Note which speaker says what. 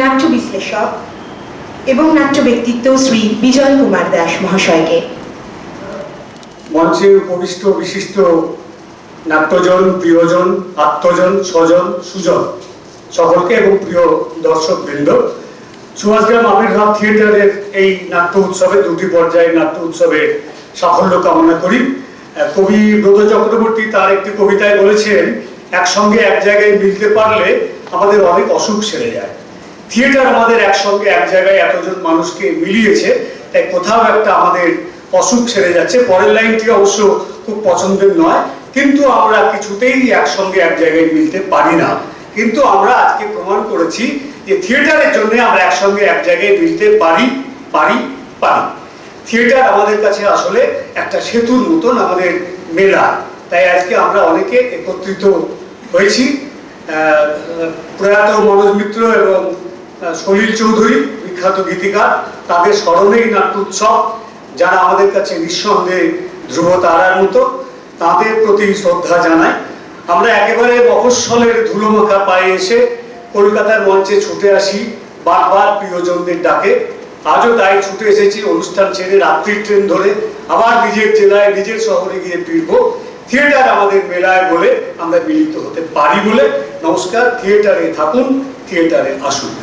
Speaker 1: নাট্য বিশ্লেষক এবং নাট্য ব্যক্তিত্ব শ্রী বিজয় কুমার দাস মহাশয়কে।
Speaker 2: মঞ্চে উপবিষ্ট বিশিষ্ট নাট্যজন, প্রিয়জন, আত্মজন, স্বজন, সুজন, সকলকে এবং প্রিয় দর্শক বৃন্দ সুভাষগ্রাম থিয়েটারের এই নাট্য উৎসবে, দুটি পর্যায়ের নাট্য উৎসবের সাফল্য কামনা করি। কবি ব্রত চক্রবর্তী তার একটি কবিতায় বলেছেন, একসঙ্গে এক জায়গায় মিলতে পারলে আমাদের অনেক অসুখ সেরে যায়। থিয়েটার আমাদের একসঙ্গে এক জায়গায় এতজন মানুষকে মিলিয়েছে, তাই কোথাও একটা আমাদের অসুখ সেরে যাচ্ছে। পরের লাইনটি অবশ্য খুব পছন্দের নয়, কিন্তু আমরা কিছুতেই একসঙ্গে এক জায়গায় মিলতে পারি না। কিন্তু আমরা আজকে প্রমাণ করেছি যে থিয়েটারের জন্য আমরা একসঙ্গে এক জায়গায় মিলতে পারি পারি পারি। থিয়েটার আমাদের কাছে আসলে একটা সেতুর মতন আমাদের মেলা। তাই আজকে আমরা অনেকে একত্রিত হয়েছি। প্রয়াত মনোজ মিত্র এবং সলিল চৌধুরী, বিখ্যাত গীতিকার, তাদের স্মরণেই নাট্য উৎসব, যারা আমাদের কাছে নিঃসন্দেহে ধ্রুব তারার মতো, তাদের প্রতি শ্রদ্ধা জানাই। আমরা একেবারে মফস্বলের ধুলোমাখা পায়ে এসে কলকাতার মঞ্চে ছুটে আসি বারবার প্রিয়জনদের ডাকে। আজও তাই ছুটে এসেছি অনুষ্ঠান ছেড়ে রাত্রির ট্রেন ধরে। আবার নিজের জেলায়, নিজের শহরে গিয়ে ফিরব। থিয়েটার আমাদের মেলায় বলে আমরা মিলিত হতে পারি বলে। নমস্কার, থিয়েটারে থাকুন, থিয়েটারে আসুন।